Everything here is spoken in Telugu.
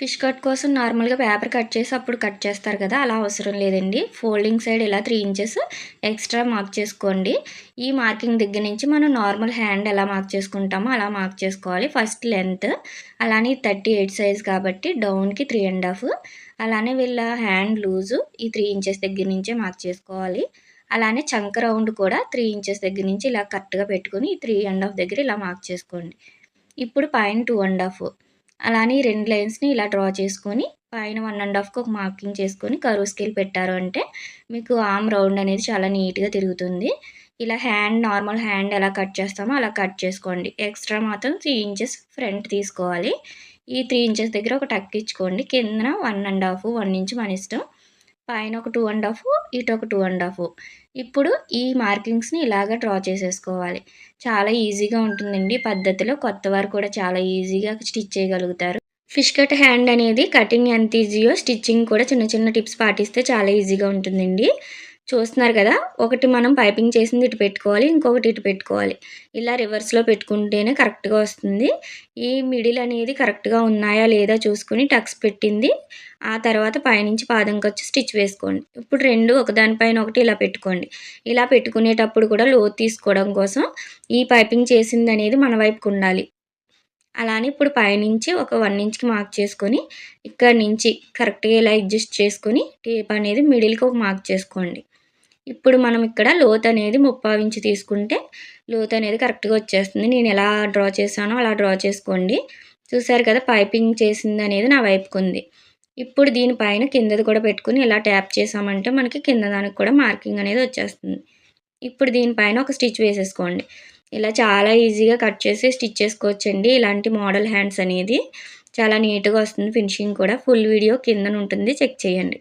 ఫిష్ కట్ కోసం నార్మల్గా పేపర్ కట్ చేసి అప్పుడు కట్ చేస్తారు కదా అలా అవసరం లేదండి. ఫోల్డింగ్ సైడ్ ఇలా త్రీ ఇంచెస్ ఎక్స్ట్రా మార్క్ చేసుకోండి. ఈ మార్కింగ్ దగ్గర నుంచి మనం నార్మల్ హ్యాండ్ ఎలా మార్క్ చేసుకుంటామో అలా మార్క్ చేసుకోవాలి. ఫస్ట్ లెంత్ అలానే థర్టీ ఎయిట్ సైజ్ కాబట్టి డౌన్కి త్రీ అండ్ హాఫ్ అలానే వీళ్ళ హ్యాండ్ లూజు ఈ త్రీ ఇంచెస్ దగ్గర నుంచే మార్క్ చేసుకోవాలి. అలానే చంక రౌండ్ కూడా త్రీ ఇంచెస్ దగ్గర నుంచి ఇలా కరెక్ట్గా పెట్టుకొని ఈ త్రీ అండ్ హాఫ్ దగ్గర ఇలా మార్క్ చేసుకోండి. ఇప్పుడు పైన టూ అండ్ హాఫ్. అలానే రెండు లైన్స్ని ఇలా డ్రా చేసుకొని పైన వన్ అండ్ హాఫ్కి ఒక మార్కింగ్ చేసుకొని కరువు స్కేల్ పెట్టారు అంటే మీకు ఆమ్ రౌండ్ అనేది చాలా నీట్గా తిరుగుతుంది. ఇలా హ్యాండ్ నార్మల్ హ్యాండ్ ఎలా కట్ చేస్తామో అలా కట్ చేసుకోండి. ఎక్స్ట్రా మాత్రం త్రీ ఇంచెస్ ఫ్రంట్ తీసుకోవాలి. ఈ త్రీ ఇంచెస్ దగ్గర ఒక టక్ ఇచ్చుకోండి. కింద one and half one inch మన ఇష్టం. పైన ఒక టూ అండ్ హాఫ్ ఇటు ఒక టూ అండ్ హాఫ్ ఇప్పుడు ఈ మార్కింగ్స్ని ఇలాగ డ్రా చేసేసుకోవాలి. చాలా ఈజీగా ఉంటుందండి పద్ధతిలో. కొత్త వారు కూడా చాలా ఈజీగా స్టిచ్ చేయగలుగుతారు. ఫిష్ కట్ హ్యాండ్ అనేది కటింగ్ ఎంత ఈజీయో స్టిచ్చింగ్ కూడా చిన్న చిన్న టిప్స్ పాటిస్తే చాలా ఈజీగా ఉంటుందండి. చూస్తున్నారు కదా ఒకటి మనం పైపింగ్ చేసింది ఇటు పెట్టుకోవాలి ఇంకొకటి ఇటు పెట్టుకోవాలి. ఇలా రివర్స్లో పెట్టుకుంటేనే కరెక్ట్గా వస్తుంది. ఈ మిడిల్ అనేది కరెక్ట్గా ఉన్నాయా లేదా చూసుకొని టక్స్ పెట్టింది. ఆ తర్వాత పైనుంచి పాదం ఖర్చు స్టిచ్ వేసుకోండి. ఇప్పుడు రెండు ఒకదానిపైన ఒకటి ఇలా పెట్టుకోండి. ఇలా పెట్టుకునేటప్పుడు కూడా లో తీసుకోవడం కోసం ఈ పైపింగ్ చేసింది అనేది మన వైపుకు ఉండాలి. అలానే ఇప్పుడు పైనుంచి ఒక వన్ ఇంచ్కి మార్క్ చేసుకొని ఇక్కడ నుంచి కరెక్ట్గా ఇలా అడ్జస్ట్ చేసుకొని టేప్ అనేది మిడిల్కి ఒక మార్క్ చేసుకోండి. ఇప్పుడు మనం ఇక్కడ లోత్ అనేది ముప్పావు ఇంచు తీసుకుంటే లోత్ అనేది కరెక్ట్గా వచ్చేస్తుంది. నేను ఎలా డ్రా చేశానో అలా డ్రా చేసుకోండి. చూసారు కదా పైపింగ్ చేసింది అనేది నా వైపుకు ఉంది. ఇప్పుడు దీనిపైన కిందది కూడా పెట్టుకుని ఇలా ట్యాప్ చేసామంటే మనకి కింద దానికి కూడా మార్కింగ్ అనేది వచ్చేస్తుంది. ఇప్పుడు దీనిపైన ఒక స్టిచ్ వేసేసుకోండి. ఇలా చాలా ఈజీగా కట్ చేసి స్టిచ్ చేసుకోవచ్చండి. ఇలాంటి మోడల్ హ్యాండ్స్ అనేది చాలా నీట్గా వస్తుంది. ఫినిషింగ్ కూడా ఫుల్ వీడియో కిందన ఉంటుంది. చెక్ చేయండి.